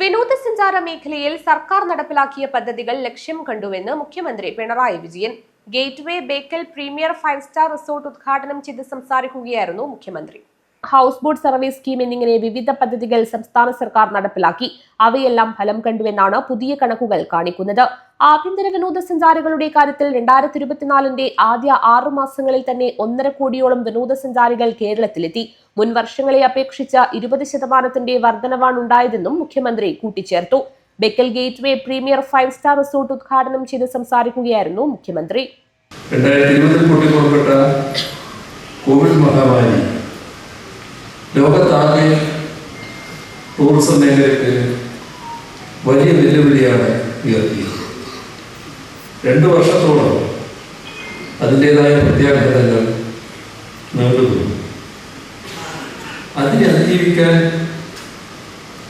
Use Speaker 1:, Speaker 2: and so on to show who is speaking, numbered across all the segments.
Speaker 1: വിനോദസഞ്ചാര മേഖലയിൽ സർക്കാർ നടപ്പിലാക്കിയ പദ്ധതികൾ ലക്ഷ്യം കണ്ടുവെന്ന് മുഖ്യമന്ത്രി Pinarayi Vijayan. Gateway Bekal premier five star resort ഉദ്ഘാടനം ചെയ്ത് സംസാരിക്കുകയായിരുന്നു മുഖ്യമന്ത്രി. ഹൗസ് ബോട്ട് സർവീസ് സ്കീം എന്നിങ്ങനെ വിവിധ പദ്ധതികൾ സംസ്ഥാന സർക്കാർ നടപ്പിലാക്കി. അവയെല്ലാം ഫലം കണ്ടുവെന്നാണ് പുതിയ കണക്കുകൾ കാണിക്കുന്നത്. ആഭ്യന്തര വിനോദസഞ്ചാരികളുടെ കാര്യത്തിൽ രണ്ടായിരത്തി ഇരുപത്തിനാലിന്റെ ആദ്യ ആറു മാസങ്ങളിൽ തന്നെ ഒന്നര കോടിയോളം വിനോദസഞ്ചാരികൾ കേരളത്തിലെത്തി. മുൻ വർഷങ്ങളെ അപേക്ഷിച്ച് ഇരുപത് ശതമാനത്തിന്റെ വർധനവാണ് ഉണ്ടായതെന്നും മുഖ്യമന്ത്രി കൂട്ടിച്ചേർത്തു. Bekal gateway premier five star resort ഉദ്ഘാടനം ചെയ്ത് സംസാരിക്കുകയായിരുന്നു മുഖ്യമന്ത്രി.
Speaker 2: രണ്ടായിരത്തി ഇരുപതിൽ പൊട്ടിപ്പുറപ്പെട്ട കോവിഡ് മഹാമാരി ലോകത്താകെ ടൂറിസം മേഖലയ്ക്ക് വലിയ വെല്ലുവിളിയാണ് ഉയർത്തിയത്. രണ്ടു വർഷത്തോളം അതിന്റെതായ പ്രത്യാഘാതങ്ങൾ നേടുന്നു അതിനെ അതിജീവിക്കാൻ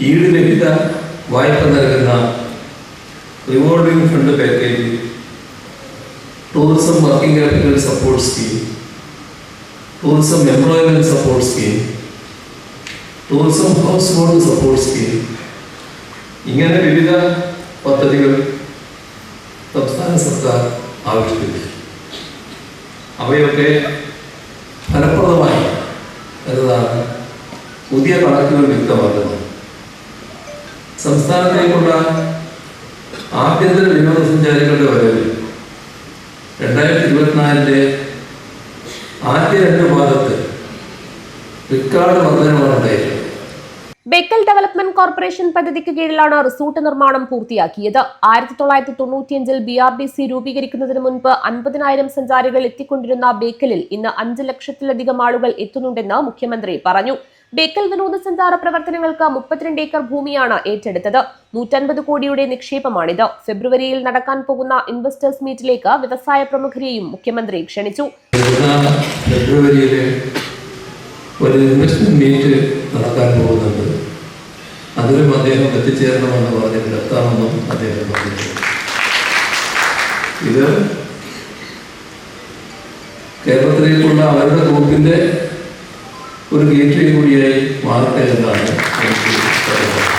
Speaker 2: ഈട് ലഭ്യത വായ്പ നൽകുന്ന revolving fund package tourism working capital support scheme tourism employment support scheme tourism house support scheme ഇങ്ങനെ വിവിധ പദ്ധതികൾ സംസ്ഥാന സർക്കാർ ആവിഷ്കരിച്ചു. അവയൊക്കെ ഫലപ്രദമായി എന്നതാണ് പുതിയ കണക്കുകൾ വ്യക്തമാക്കുന്നത്. സംസ്ഥാനത്തേക്കുള്ള ആഭ്യന്തര വിനോദസഞ്ചാരികളുടെ വരവ് രണ്ടായിരത്തി ഇരുപത്തിനാലിന്റെ ആദ്യ രണ്ട് പാദത്ത് റിക്കാർഡ് വർധനമാണ് ഉണ്ടായിരുന്നത്
Speaker 1: ബെക്കൽ ഡെവലപ്മെന്റ് കോർപ്പറേഷൻ പദ്ധതിക്ക് കീഴിലാണ് റിസോർട്ട് നിർമ്മാണം പൂർത്തിയാക്കിയത്. ആയിരത്തി തൊള്ളായിരത്തി തൊണ്ണൂറ്റിയഞ്ചിൽ ബി ആർ ഡി സി രൂപീകരിക്കുന്നതിന് മുൻപ് അൻപതിനായിരം സഞ്ചാരികൾ എത്തിക്കൊണ്ടിരുന്ന ബേക്കലിൽ ഇന്ന് അഞ്ച് ലക്ഷത്തിലധികം ആളുകൾ എത്തുന്നുണ്ടെന്ന് മുഖ്യമന്ത്രി പറഞ്ഞു. ബേക്കൽ വിനോദസഞ്ചാര പ്രവർത്തനങ്ങൾക്ക് മുപ്പത്തിരണ്ട് ഏക്കർ ഭൂമിയാണ് ഏറ്റെടുത്തത്. നൂറ്റൻപത് കോടിയുടെ നിക്ഷേപമാണിത്. ഫെബ്രുവരിയിൽ നടക്കാൻ പോകുന്ന ഇൻവെസ്റ്റേഴ്സ് മീറ്റിലേക്ക് വ്യവസായ പ്രമുഖരെയും മുഖ്യമന്ത്രി ക്ഷണിച്ചു.
Speaker 2: വരുന്ന ഫെബ്രുവരിയിൽ ഒരു ഇൻവെസ്റ്റ്മെന്റ് മീറ്റ് നടക്കാൻ പോകുന്നുണ്ട്. അതിലും അദ്ദേഹം എത്തിച്ചേരണമെന്ന് പറഞ്ഞിട്ട് എത്താമെന്നും അദ്ദേഹം പറഞ്ഞു ഇത് കേരളത്തിലേക്കുള്ള അവരുടെ ഗ്രൂപ്പിന്റെ ഒരു ഗേറ്റ്വേ കൂടിയായി മാറട്ടെ എന്നാണ് എനിക്ക് പറയാനുള്ളത്.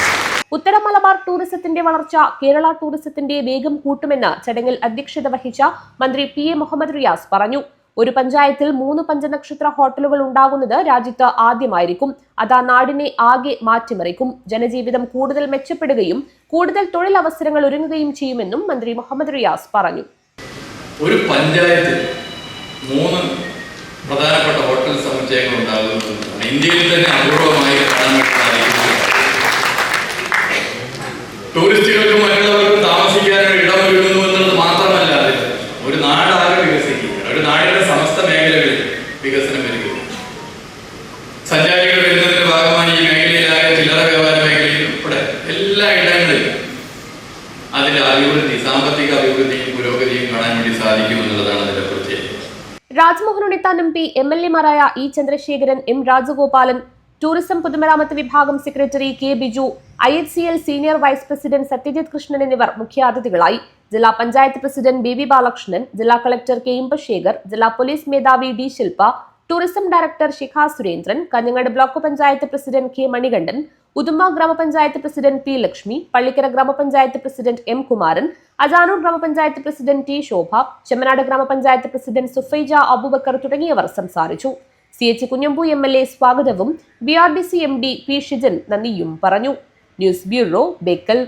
Speaker 1: ഉത്തര മലബാർ ടൂറിസത്തിന്റെ വളർച്ച കേരള ടൂറിസത്തിന്റെ വേഗം കൂട്ടുമെന്ന് ചടങ്ങിൽ അധ്യക്ഷത വഹിച്ച മന്ത്രി പി എ മുഹമ്മദ് റിയാസ് പറഞ്ഞു. ഒരു പഞ്ചായത്തിൽ മൂന്ന് പഞ്ചനക്ഷത്ര ഹോട്ടലുകൾ ഉണ്ടാകുന്നത് രാജ്യത്ത് ആദ്യമായിരിക്കും. അത് ആ നാടിനെ ആകെ മാറ്റിമറിക്കും. ജനജീവിതം കൂടുതൽ മെച്ചപ്പെടുകയും കൂടുതൽ തൊഴിലവസരങ്ങൾ ഒരുങ്ങുകയും ചെയ്യുമെന്നും മന്ത്രി മുഹമ്മദ് റിയാസ് പറഞ്ഞു.
Speaker 3: ഒരു പഞ്ചായത്തിൽ മൂന്ന് പ്രധാനപ്പെട്ട ഹോട്ടൽ സമുച്ചയങ്ങൾ ഉണ്ടാകുന്നത് ഇന്ത്യയിൽ തന്നെ അപൂർവമായി കാണാൻ ടൂറിസ്റ്റുകൾക്കും സഞ്ചാരികൾ വരുന്നതിന്റെ ഭാഗമായി ഈ മേഖലയിലായ ചില്ലറ വ്യാപാര മേഖലയിൽ ഉൾപ്പെടെ എല്ലാ ഇടങ്ങളിലും അതിന്റെ അഭിവൃദ്ധി സാമ്പത്തിക അഭിവൃദ്ധിയും പുരോഗതിയും കാണാൻ വേണ്ടി സാധിക്കും എന്നുള്ളതാണ് അതിന്റെ പ്രത്യേകത.
Speaker 1: Rajmohan Unnithan M P M L എമാരായ E Chandrasekharan M Rajagopalan tourism പൊതുമരാമത്ത് വിഭാഗം secretary K Biju I H C L senior vice president Satyajit Krishnan എന്നിവർ മുഖ്യാതിഥികളായി. ജില്ലാ panchayat president B V Balakrishnan ജില്ലാ കളക്ടർ കെ ഇമ്പശേഖർ ജില്ലാ പോലീസ് മേധാവി D Shilpa tourism director Shikha Surendran Kanhangad block panchayat president K Manikandan Uduma ഗ്രാമപഞ്ചായത്ത് president P Lakshmi Pallikkara ഗ്രാമപഞ്ചായത്ത് president M Kumaran Ajanur ഗ്രാമപഞ്ചായത്ത് president T ശോഭ ചെമ്മനാട് ഗ്രാമപഞ്ചായത്ത് പ്രസിഡന്റ് സുഫൈജ അബൂബക്കർ തുടങ്ങിയവർ സംസാരിച്ചു. C H Kunhambu M L A സ്വാഗതവും B R D C M D P Shijan നന്ദിയും പറഞ്ഞു. News bureau Bekal.